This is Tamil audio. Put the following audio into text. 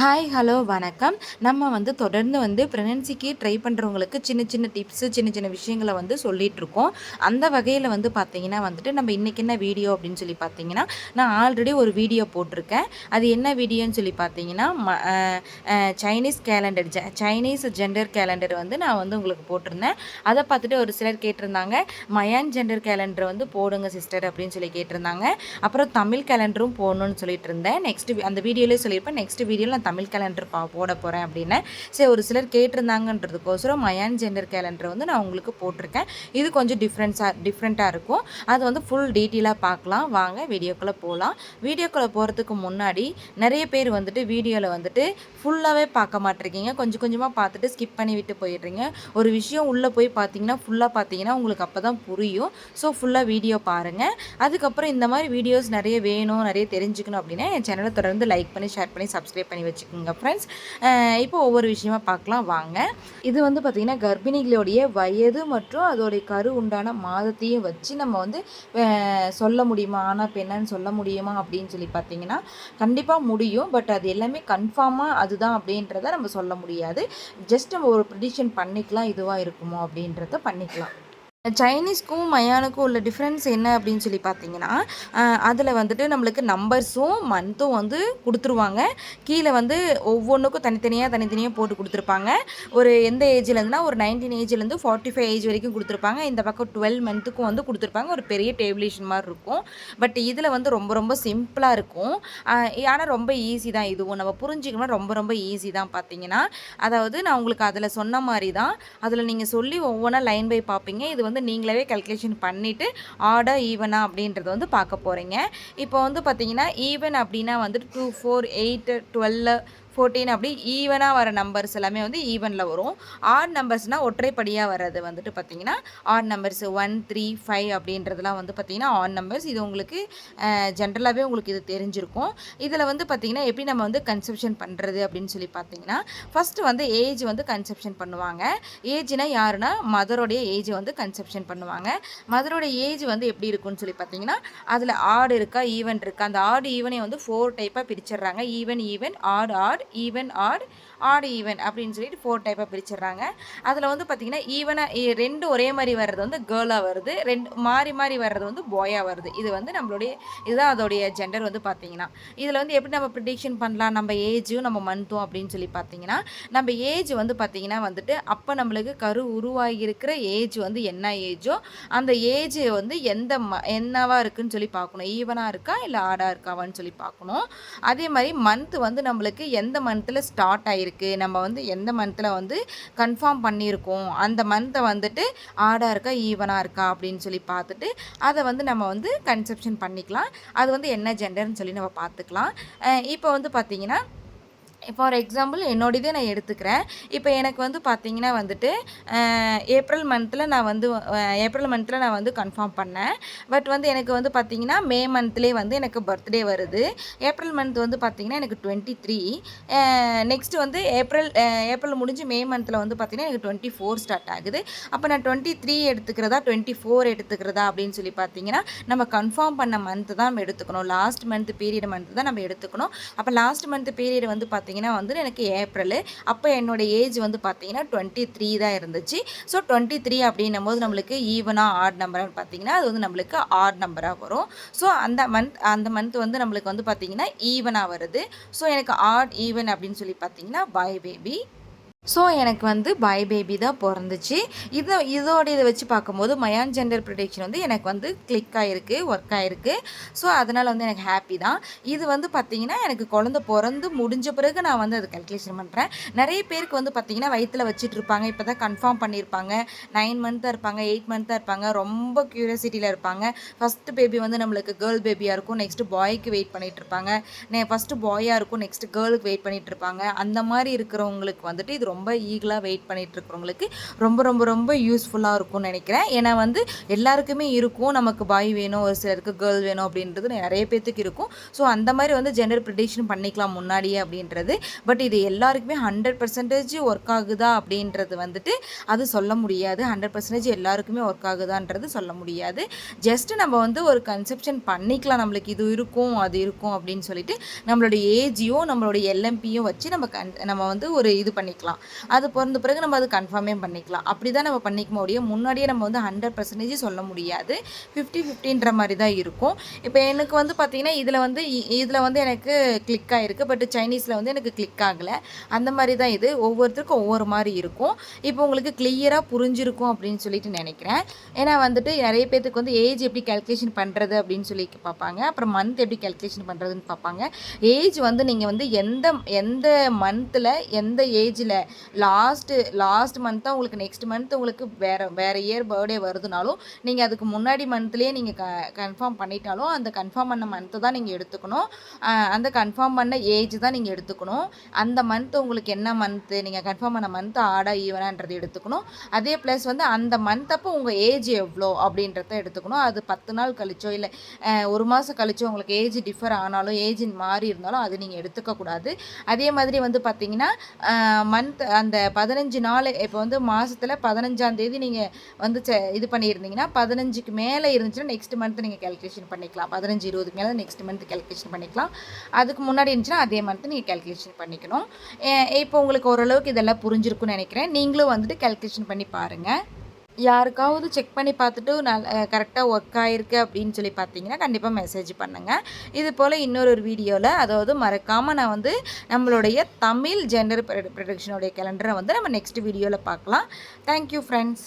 ஹாய் ஹலோ வணக்கம். நம்ம வந்து தொடர்ந்து வந்து ப்ரெக்னன்சிக்கு ட்ரை பண்ணுறவங்களுக்கு சின்ன சின்ன டிப்ஸு சின்ன சின்ன விஷயங்களை வந்து சொல்லிகிட்ருக்கோம் அந்த வகையில் வந்து பார்த்தீங்கன்னா வந்துட்டு நம்ம இன்றைக்கி என்ன வீடியோ அப்படின்னு சொல்லி பார்த்தீங்கன்னா நான் ஆல்ரெடி ஒரு வீடியோ போட்டிருக்கேன். அது என்ன வீடியோன்னு சொல்லி பார்த்தீங்கன்னா ம சைனீஸ் கேலண்டர் ஜ சைனீஸ் ஜெண்டர் கேலண்டர் வந்து நான் வந்து உங்களுக்கு போட்டிருந்தேன். அதை பார்த்துட்டு ஒரு சிலர் கேட்டிருந்தாங்க மயான் ஜெண்டர் கேலண்டர் வந்து போடுங்க சிஸ்டர் அப்படின்னு சொல்லி கேட்டிருந்தாங்க. அப்புறம் தமிழ் கேலண்டரும் போடணும்னு சொல்லிட்டு இருந்தேன் நெக்ஸ்ட் அந்த வீடியோலேயே சொல்லியிருப்பேன். நெக்ஸ்ட் வீடியோவில் நான் தமிழ் கேலண்டர் பா போட போகிறேன் அப்படின்னு. சரி ஒரு சிலர் கேட்டிருந்தாங்கன்றதுக்கோசரம் மயான் ஜெண்டர் கேலண்டர் வந்து நான் உங்களுக்கு போட்டிருக்கேன். இது கொஞ்சம் டிஃப்ரெண்ட்ஸாக டிஃப்ரெண்ட்டாக இருக்கும். அது வந்து ஃபுல் டீட்டெயிலாக பார்க்கலாம். வாங்க வீடியோக்குள்ளே போகலாம் வீடியோக்குள்ளே போகிறதுக்கு முன்னாடி நிறைய பேர் வந்துட்டு வீடியோவில் வந்துட்டு ஃபுல்லாகவே பார்க்க மாட்டிருக்கீங்க. கொஞ்சம் கொஞ்சமாக பார்த்துட்டு ஸ்கிப் பண்ணி விட்டு போயிடுறீங்க. ஒரு விஷயம் உள்ளே போய் பார்த்தீங்கன்னா ஃபுல்லாக பார்த்தீங்கன்னா உங்களுக்கு அப்போ தான் புரியும். ஸோ ஃபுல்லாக வீடியோ பாருங்கள் அதுக்கப்புறம் இந்த மாதிரி வீடியோஸ் நிறைய வேணும் நிறைய தெரிஞ்சுக்கணும் அப்படின்னா என் சேனலை தொடர்ந்து லைக் பண்ணி ஷேர் பண்ணி சப்ஸ்கிரைப் பண்ணி வச்சுக்கோங்க ஃப்ரெண்ட்ஸ் இப்போ ஒவ்வொரு விஷயமா பார்க்கலாம் வாங்க. இது வந்து பார்த்திங்கன்னா கர்ப்பிணிகளுடைய வயது மற்றும் அதோடைய கரு உண்டான மாதத்தையும் வச்சு நம்ம வந்து சொல்ல முடியுமா? ஆனால் பெண்ணன்னு சொல்ல முடியுமா? அப்படின்னு சொல்லி பார்த்தீங்கன்னா கண்டிப்பாக முடியும். பட் அது எல்லாமே கன்ஃபார்மாக அதுதான் அப்படின்றத நம்ம சொல்ல முடியாது. ஜஸ்ட் நம்ம ஒரு ப்ரிடிஷன் பண்ணிக்கலாம் இதுவாக இருக்குமோ அப்படின்றத பண்ணிக்கலாம். சைனீஸ்க்கும் மயானுக்கும் உள்ள டிஃப்ரென்ஸ் என்ன அப்படின்னு சொல்லி பார்த்தீங்கன்னா அதில் வந்துட்டு நம்மளுக்கு நம்பர்ஸும் மந்த்தும் வந்து கொடுத்துருவாங்க. கீழே வந்து ஒவ்வொன்றுக்கும் தனித்தனியாக தனித்தனியாக போட்டு கொடுத்துருப்பாங்க. ஒரு எந்த ஏஜ்லேருந்துனா ஒரு நைன்டீன் ஏஜ்லேருந்து ஃபார்ட்டி ஃபைவ் ஏஜ் வரைக்கும் கொடுத்துருப்பாங்க. இந்த பக்கம் டுவெல் மந்த்துக்கும் வந்து கொடுத்துருப்பாங்க. ஒரு பெரிய டேபிளேஷன் மாதிரி இருக்கும். பட் இதில் வந்து ரொம்ப ரொம்ப சிம்பிளாக இருக்கும். ஆனால் ரொம்ப ஈஸி தான். இதுவும் நம்ம புரிஞ்சுக்கணும் ரொம்ப ரொம்ப ஈஸி தான் பார்த்தீங்கன்னா. அதாவது நான் உங்களுக்கு அதில் சொன்ன மாதிரி தான். அதில் நீங்கள் சொல்லி ஒவ்வொன்றா லைன் பை பார்ப்பீங்க. இது வந்து நீங்களாவே கல்குலேஷன் பண்ணிவிட்டு ஆர்டர் ஈவனா அப்படின்றது வந்து பார்க்க போகிறீங்க இப்போ வந்து பார்த்தீங்கன்னா ஈவன் அப்படின்னா வந்துட்டு two four eight twelve fourteen அப்படி ஈவனாக வர நம்பர்ஸ் எல்லாமே வந்து ஈவனில் வரும். ஆட் நம்பர்ஸ்னால் ஒற்றைப்படியாக வர்றது வந்துட்டு பார்த்திங்கன்னா odd numbers one three five அப்படின்றதுலாம் வந்து பார்த்திங்கன்னா ஆட் நம்பர்ஸ் இது உங்களுக்கு ஜென்ரலாகவே உங்களுக்கு இது தெரிஞ்சிருக்கும். இதில் வந்து பார்த்திங்கன்னா எப்படி நம்ம வந்து கன்செப்ஷன் பண்ணுறது அப்படின்னு சொல்லி பார்த்தீங்கன்னா ஃபஸ்ட்டு வந்து ஏஜ் வந்து கன்செப்ஷன் பண்ணுவாங்க. ஏஜ்னால் யாருன்னா மதரோடைய ஏஜ் வந்து கன்செப்ஷன் பண்ணுவாங்க. மதரோடைய ஏஜ் வந்து எப்படி இருக்குன்னு சொல்லி பார்த்தீங்கன்னா அதில் ஆடு இருக்கா ஈவன் இருக்கா? அந்த ஆடு ஈவனை வந்து ஃபோர் டைப்பாக பிரிச்சிடுறாங்க. Even even odd odd even odd odd even அப்படின்னு சொல்லிட்டு ஃபோர் டைப்பாக பிரிச்சிடுறாங்க. அதில் வந்து பார்த்திங்கன்னா ஈவனாக ரெண்டு ஒரே மாதிரி வர்றது வந்து கேர்ளாக வருது ரெண்டு மாறி மாறி வர்றது வந்து பாயாக வருது. இது வந்து நம்மளுடைய இதுதான் அதோடைய ஜெண்டர் வந்து பார்த்திங்கன்னா இதில் வந்து எப்படி நம்ம ப்ரிடிக்ஷன் பண்ணலாம்? நம்ம ஏஜும் நம்ம மந்த்தும் அப்படின்னு சொல்லி பார்த்தீங்கன்னா நம்ம ஏஜ் வந்து பார்த்திங்கன்னா வந்துட்டு அப்போ நம்மளுக்கு கரு உருவாகியிருக்கிற ஏஜ் வந்து என்ன ஏஜோ அந்த ஏஜ் வந்து எந்த ம என்னவாக இருக்குன்னு சொல்லி பார்க்கணும். ஈவனாக இருக்கா? இல்லை ஆடாக இருக்காவான்னு சொல்லி பார்க்கணும். அதே மாதிரி மந்த் வந்து நம்மளுக்கு எந்த எந்த மந்தில் ஸ்டார்ட் ஆகிருக்கு நம்ம வந்து எந்த மந்தில் வந்து கன்ஃபார்ம் பண்ணியிருக்கோம் அந்த மந்த்தை வந்துட்டு ஆடாக இருக்கா ஈவனாக இருக்கா அப்படின்னு சொல்லி பார்த்துட்டு அதை வந்து நம்ம வந்து கன்செப்ஷன் பண்ணிக்கலாம். அது வந்து என்ன ஜெண்டர்னு சொல்லி நம்ம பார்த்துக்கலாம். இப்போ வந்து பார்த்திங்கன்னா ஃபார் எக்ஸாம்பிள் என்னோடதே நான் எடுத்துக்கிறேன். இப்போ எனக்கு வந்து பார்த்திங்கன்னா வந்துட்டு ஏப்ரல் மந்தில் நான் வந்து ஏப்ரல் மந்தில் நான் வந்து கன்ஃபார்ம் பண்ணேன். பட் வந்து எனக்கு வந்து பார்த்திங்கன்னா மே மந்த்லேயே வந்து எனக்கு பர்த்டே வருது. ஏப்ரல் மந்த் வந்து பார்த்திங்கன்னா எனக்கு டுவெண்ட்டி த்ரீ நெக்ஸ்ட்டு வந்து ஏப்ரல் ஏப்ரல் முடிஞ்சு மே மந்தில் வந்து பார்த்திங்கன்னா எனக்கு டுவெண்ட்டி ஃபோர் ஸ்டார்ட் ஆகுது. அப்போ நான் டுவெண்ட்டி த்ரீ எடுத்துக்கிறதா டுவெண்ட்டி ஃபோர் எடுத்துக்கிறதா அப்படின்னு சொல்லி பார்த்தீங்கன்னா நம்ம கன்ஃபார்ம் பண்ண மந்த்து தான் நம்ம எடுத்துக்கணும். லாஸ்ட் மந்த் பீரியட் மந்த் தான் நம்ம எடுத்துக்கணும். அப்போ லாஸ்ட் மந்த் பீரியட் வந்து பார்த்திங்கன்னா பார்த்தீங்கன்னா வந்து எனக்கு ஏப்ரலு. அப்போ என்னோடய ஏஜ் வந்து பார்த்தீங்கன்னா டுவெண்ட்டி த்ரீ தான் இருந்துச்சு. ஸோ டுவெண்ட்டி த்ரீ அப்படின்னும் போது நம்மளுக்கு ஈவனாக ஆட் நம்பர்னு பார்த்தீங்கன்னா அது வந்து நம்மளுக்கு ஆட் நம்பராக வரும். ஸோ அந்த மந்த் அந்த மந்த் வந்து நம்மளுக்கு வந்து பார்த்தீங்கன்னா ஈவனாக வருது. ஸோ எனக்கு ஆட் ஈவன் அப்படின்னு சொல்லி பார்த்தீங்கன்னா பாய் பேபி ஸோ எனக்கு வந்து பாய் பேபி தான் பிறந்துச்சு. இதை இதோட இதை வச்சு பார்க்கும்போது மயான் ஜெண்டர் ப்ரொடெக்ஷன் வந்து எனக்கு வந்து கிளிக் ஆகிருக்கு ஒர்க் ஆகிருக்கு ஸோ அதனால் வந்து எனக்கு ஹாப்பி தான். இது வந்து பார்த்திங்கன்னா எனக்கு குழந்த பிறந்து முடிஞ்ச பிறகு நான் வந்து அதை கல்குலேஷன் பண்ணுறேன் நிறைய பேருக்கு வந்து பார்த்திங்கன்னா வயிற்றில் வச்சுட்டு இருப்பாங்க. இப்போ தான் கன்ஃபார்ம் பண்ணியிருப்பாங்க. நைன் மந்த்தாக இருப்பாங்க எயிட் மந்த்தாக இருப்பாங்க. ரொம்ப க்யூரியாசிட்டியில் இருப்பாங்க. ஃபஸ்ட்டு பேபி வந்து நம்மளுக்கு கேர்ள் பேபியாக இருக்கும். நெக்ஸ்ட்டு பாய்க்கு வெயிட் பண்ணிகிட்டு இருப்பாங்க. நே ஃபஸ்ட்டு பாயாக இருக்கும். நெக்ஸ்ட்டு கேர்ளுக்கு வெயிட் பண்ணிகிட்டு இருப்பாங்க. அந்த மாதிரி இருக்கிறவங்களுக்கு வந்துட்டு இது ரொம்ப ஈகலாக வெயிட் பண்ணிட்டு இருக்கிறவங்களுக்கு ரொம்ப ரொம்ப ரொம்ப யூஸ்ஃபுல்லாக இருக்கும்னு நினைக்கிறேன். ஏன்னா வந்து எல்லாருக்குமே இருக்கும். நமக்கு பாய் வேணும் ஒரு சிலருக்கு கேர்ள் வேணும் அப்படின்றது நிறைய பேர்த்துக்கு இருக்கும். ஸோ அந்த மாதிரி வந்து ஜெண்டர் ப்ரிடிக்ஷன் பண்ணிக்கலாம் முன்னாடியே அப்படின்றது. பட் இது எல்லாருக்குமே ஹண்ட்ரட் பர்சன்டேஜ் ஒர்க் ஆகுதா அப்படின்றது வந்துட்டு அது சொல்ல முடியாது. ஹண்ட்ரட் பர்சன்டேஜ் எல்லாருக்குமே ஒர்க் ஆகுதான்றது சொல்ல முடியாது. ஜஸ்ட் நம்ம வந்து ஒரு கன்செப்ஷன் பண்ணிக்கலாம். நம்மளுக்கு இது இருக்கும் அது இருக்கும் அப்படின்னு சொல்லிட்டு நம்மளோட ஏஜையும் நம்மளோட எல்எம்பியும் வச்சு நம்ம கன் நம்ம வந்து ஒரு இது பண்ணிக்கலாம். அது பிறந்த பிறகு நம்ம அது கன்ஃபார்மே பண்ணிக்கலாம். அப்படி தான் நம்ம பண்ணிக்க முடியும். முன்னாடியே நம்ம வந்து ஹண்ட்ரட் பர்சன்டேஜ் சொல்ல முடியாது. ஃபிஃப்டி ஃபிஃப்டின்ற மாதிரி தான் இருக்கும். இப்போ எனக்கு வந்து பார்த்திங்கன்னா இதில் வந்து இதில் வந்து எனக்கு கிளிக் ஆகிருக்கு பட் சைனீஸில் வந்து எனக்கு கிளிக் ஆகலை. அந்த மாதிரி தான் இது. ஒவ்வொருத்தருக்கும் ஒவ்வொரு மாதிரி இருக்கும். இப்போ உங்களுக்கு கிளியராக புரிஞ்சிருக்கும் அப்படின்னு சொல்லிட்டு நினைக்கிறேன். ஏன்னா வந்துட்டு நிறைய பேர்த்துக்கு வந்து ஏஜ் எப்படி கேல்குலேஷன் பண்ணுறது அப்படின்னு சொல்லி பார்ப்பாங்க. அப்புறம் மந்த் எப்படி கேல்குலேஷன் பண்ணுறதுன்னு பார்ப்பாங்க. ஏஜ் வந்து நீங்கள் வந்து எந்த எந்த மந்தில் எந்த ஏஜில் லாஸ்ட்டு லாஸ்ட் மந்த்தாக உங்களுக்கு நெக்ஸ்ட் மந்த் உங்களுக்கு வேறு வேறு இயர் பர்த்டே வருதுனாலும் நீங்கள் அதுக்கு முன்னாடி மந்த்லேயே நீங்கள் க கன்ஃபார்ம் பண்ணிட்டாலும் அந்த கன்ஃபார்ம் பண்ண மந்த்து தான் நீங்கள் எடுத்துக்கணும். அந்த கன்ஃபார்ம் பண்ண ஏஜ் தான் நீங்கள் எடுத்துக்கணும். அந்த மந்த் உங்களுக்கு என்ன மந்த்து நீங்கள் கன்ஃபார்ம் பண்ண மந்த் ஆடா ஈவனான்றது எடுத்துக்கணும். அதே ப்ளஸ் வந்து அந்த மந்த் அப்போ உங்கள் ஏஜ் எவ்வளோ அப்படின்றத எடுத்துக்கணும். அது பத்து நாள் கழிச்சோ இல்லை ஒரு மாதம் கழிச்சோ உங்களுக்கு ஏஜ் டிஃபர் ஆனாலும் ஏஜ் மாறி இருந்தாலும் அது நீங்கள் எடுத்துக்கக்கூடாது அதே மாதிரி வந்து பார்த்தீங்கன்னா மந்த் அந்த பதினஞ்சு நாள் இப்போ வந்து மாதத்தில் பதினஞ்சாம் தேதி நீங்கள் வந்து இது பண்ணியிருந்தீங்கன்னா பதினஞ்சுக்கு மேலே இருந்துச்சுன்னா நெக்ஸ்ட் மந்த் நீங்கள் கேல்குலேஷன் பண்ணிக்கலாம். பதினஞ்சு இருபதுக்கு மேலே நெக்ஸ்ட் மந்த் கேல்குலேஷன் பண்ணிக்கலாம். அதுக்கு முன்னாடி இருந்துச்சுன்னா அதே மந்த் நீங்கள் கேல்குலேஷன் பண்ணிக்கணும். இப்போ உங்களுக்கு ஓரளவுக்கு இதெல்லாம் புரிஞ்சிருக்கும்னு நினைக்கிறேன். நீங்களும் வந்துட்டு கேல்குலேஷன் பண்ணி பாருங்கள் யாருக்காவது செக் பண்ணி பார்த்துட்டு நல்ல கரெக்டாக ஒர்க் ஆகிருக்கு அப்படின்னு சொல்லி பார்த்தீங்கன்னா கண்டிப்பாக மெசேஜ் பண்ணுங்கள் இது போல் இன்னொரு ஒரு வீடியோவில் அதாவது மறக்காமல் நான் வந்து நம்மளுடைய தமிழ் ஜெண்டர் ப்ரொடக்ஷனுடைய கேலண்டரை வந்து நம்ம நெக்ஸ்ட் வீடியோவில் பார்க்கலாம். Thank you friends